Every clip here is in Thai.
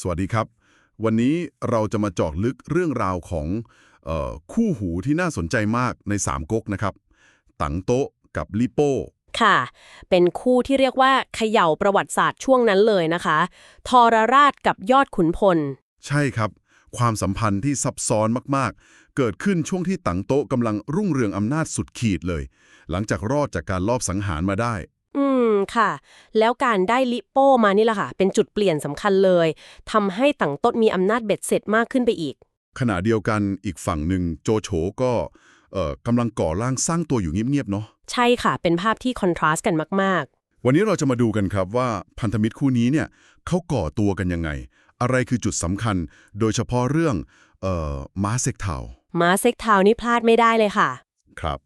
สวัสดีครับ วันนี้เราจะมาเจาะลึกเรื่องราวของเออคู่หูที่น่าสนใจมากในสามก๊กนะครับ ตังโต๊ะกับลิโป้ค่ะ เป็นคู่ที่เรียกว่าเขย่าประวัติศาสตร์ช่วงนั้นเลยนะคะ ทรราชกับยอดขุนพล ใช่ครับ ความสัมพันธ์ที่ซับซ้อนมากๆ เกิดขึ้นช่วงที่ตังโต๊ะกำลังรุ่งเรืองอำนาจสุดขีดเลย หลังจากรอดจากการลอบสังหารมาได้อืม ค่ะ แล้วการได้ลิโป้มานี่แหละค่ะ เป็นจุดเปลี่ยนสำคัญเลย ทำให้ต่างต้นมีอำนาจเบ็ดเสร็จมากขึ้นไปอีก ขณะเดียวกันอีกฝั่งหนึ่งโจโฉก็เอ่อกำลังก่อร่างสร้างตัวอยู่เงียบๆเนาะ ใช่ค่ะ เป็นภาพที่คอนทราสต์กันมากวันนี้เราจะมาดูกันครับว่าพันธมิตรคู่นี้เนี่ยเขาก่อตัวกันยังไง อะไรคือจุดสำคัญ โดยเฉพาะเรื่องเอ่อม้าเซ็กเทาๆมาเซ็กทาวน์นี่พลาดไม่ได้เลยค่ะ ครับ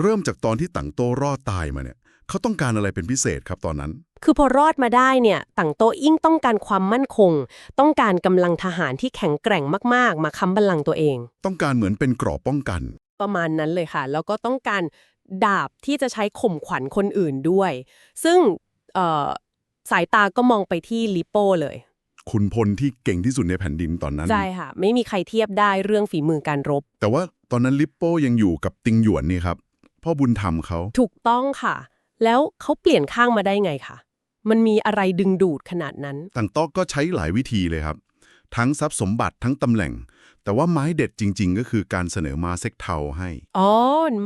เริ่มจากตอนที่ตังโตรอดตายมาเนี่ย เขาต้องการอะไรเป็นพิเศษครับตอนนั้น คือพอรอดมาได้เนี่ยต่างโตะยิ่งต้องการความมั่นคง ต้องการกำลังทหารที่แข็งแกร่งมากๆ มาค้ำบัลลังก์ตัวเอง ต้องการเหมือนเป็นกรอบป้องกัน ประมาณนั้นเลยค่ะ แล้วก็ต้องการดาบที่จะใช้ข่มขวัญคนอื่นด้วย ซึ่งเอ่อสายตาก็มองไปที่ลิโป้เลย คุณพลที่เก่งที่สุดในแผ่นดินตอนนั้น ใช่ค่ะ ไม่มีใครเทียบได้เรื่องฝีมือการรบ แต่ว่าตอนนั้นลิปโป้ยังอยู่กับติงหยวนนี่ครับพ่อบุญธรรมเขาถูกต้องค่ะ แล้วเขาเปลี่ยนข้างมาได้ไงคะมันมีอะไรดึงดูดขนาดนั้นต่างโต๊ะก็ใช้หลายวิธีเลยครับ ทั้งทรัพย์สมบัติทั้งตำแหน่ง แต่ว่าไม้เด็ดจริง ๆ ก็คือการเสนอมาเซ็กเทาให้ อ๋อ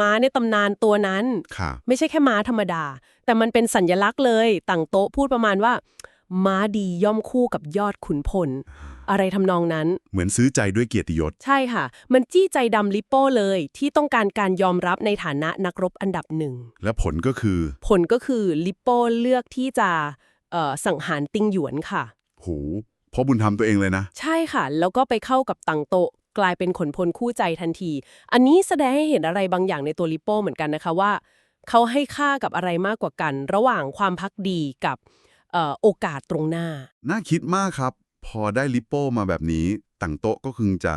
ม้าในตำนานตัวนั้น ค่ะ ไม่ใช่แค่ม้าธรรมดา แต่มันเป็นสัญญลักษณ์เลยต่างโต๊ะพูดประมาณว่า ม้าดีย่อมคู่กับยอดขุนพล อะไรทำนองนั้น เหมือนซื้อใจด้วยเกียรติยศ ใช่ค่ะ มันจี้ใจดำลิปโป้เลย ที่ต้องการการยอมรับในฐานะนักรบอันดับหนึ่ง และผลก็คือ ผลก็คือลิปโป้เลือกที่จะเอ่อสังหารติงหยวนค่ะ โหพ่อบุญธรรมตัวเองเลยนะ ใช่ค่ะ แล้วก็ไปเข้ากับตังโตะกลายเป็นขนพลคู่ใจทันที อันนี้แสดงให้เห็นอะไรบางอย่างในตัวลิปโป้เหมือนกันนะคะว่า เขาให้ค่ากับอะไรมากกว่ากัน ระหว่างความพักดีกับเอ่อโอกาสตรงหน้า น่าคิดมากครับ พอได้ลิปโป้มาแบบนี้ต่างโต๊ะก็คงจะ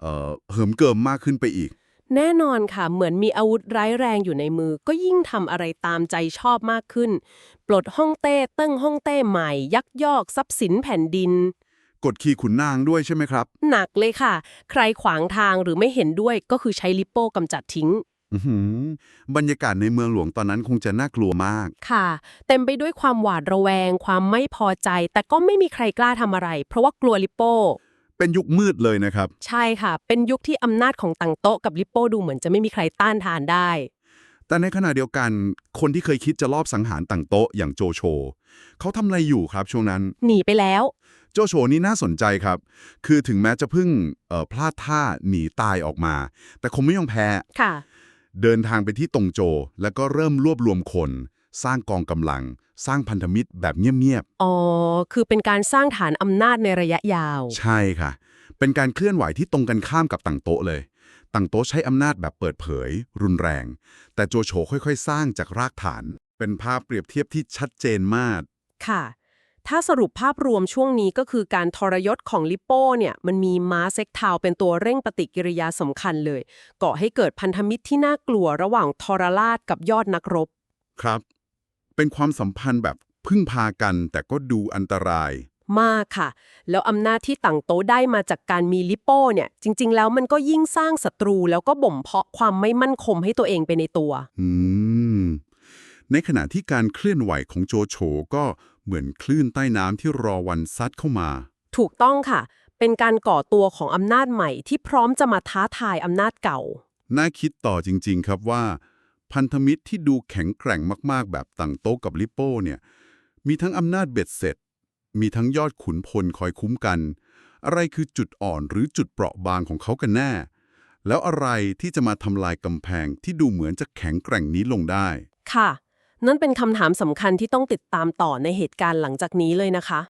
เอ่อเหิมเกิมมากขึ้นไปอีก แน่นอนค่ะ เหมือนมีอาวุธร้ายแรงอยู่ในมือ ก็ยิ่งทำอะไรตามใจชอบมากขึ้น ปลดห้องเต้ตั้งห้องเต้ใหม่ ยักยอกทรัพย์สินแผ่นดิน กดขี่ขุนนางด้วยใช่ไหมครับ หนักเลยค่ะ ใครขวางทางหรือไม่เห็นด้วยก็คือใช้ลิปโป้กำจัดทิ้ง อื้อหือบรรยากาศในเมืองหลวงตอนนั้นคงจะน่ากลัวมาก ค่ะ เต็มไปด้วยความหวาดระแวง ความไม่พอใจ แต่ก็ไม่มีใครกล้าทำอะไร เพราะว่ากลัวลิปโป้ เป็นยุคมืดเลยนะครับ ใช่ค่ะ เป็นยุคที่อำนาจของตังโต๊ะกับลิปโป้ดูเหมือนจะไม่มีใครต้านทานได้ แต่ในขณะเดียวกัน คนที่เคยคิดจะลอบสังหารต่างโต๊ะอย่างโจโฉเขาทำอะไรอยู่ครับช่วงนั้น หนีไปแล้ว โจโฉนี่น่าสนใจครับ คือถึงแม้จะเพิ่งเอ่อพลาดท่าหนีตายออกมา แต่คงไม่ยอมแพ้ ค่ะ เดินทางไปที่ตงโจ แล้วก็เริ่มรวบรวมคน สร้างกองกำลัง สร้างพันธมิตรแบบเงียบอ๋อ คือเป็นการสร้างฐานอำนาจในระยะยาว ๆ ใช่ค่ะ เป็นการเคลื่อนไหวที่ตรงกันข้ามกับต่างโต๊ะเลย ต่างโต๊ะใช้อำนาจแบบเปิดเผย รุนแรง แต่โจโฉค่อยๆ สร้างจากรากฐาน เป็นภาพเปรียบเทียบที่ชัดเจนมาก ค่ะ ถ้าสรุปภาพรวมช่วงนี้ก็คือการทรยศของลิปโป้เนี่ยมันมีม้าเซ็กทาวน์เป็นตัวเร่งปฏิกิริยาสำคัญเลย ก่อให้เกิดพันธมิตรที่น่ากลัวระหว่างทรราชกับยอดนักรบ ครับ เป็นความสัมพันธ์แบบพึ่งพากันแต่ก็ดูอันตรายมากค่ะ แล้วอำนาจที่ต่างโต๊ะได้มาจากการมีลิปโป้เนี่ยจริง ๆ แล้วมันก็ยิ่งสร้างศัตรูแล้วก็บ่มเพาะความไม่มั่นคงให้ตัวเองไปในตัว อืม ในขณะที่การเคลื่อนไหวของโจโฉก็เหมือนคลื่นใต้น้ำที่รอวันซัดเข้ามา ถูกต้องค่ะ เป็นการก่อตัวของอำนาจใหม่ที่พร้อมจะมาท้าทายอำนาจเก่า น่าคิดต่อจริง ๆ ครับว่า พันธมิตรที่ดูแข็งแกร่งมากๆ แบบต่างโต๊ะกับลิปโป้เนี่ย มีทั้งอำนาจเบ็ดเสร็จ มีทั้งยอดขุนพลคอยคุ้มกัน อะไรคือจุดอ่อนหรือจุดเปราะบางของเขากันแน่ แล้วอะไรที่จะมาทำลายกำแพงที่ดูเหมือนจะแข็งแกร่งนี้ลงได้ ค่ะ นั่นเป็นคำถามสำคัญที่ต้องติดตามต่อในเหตุการณ์หลังจากนี้เลยนะคะ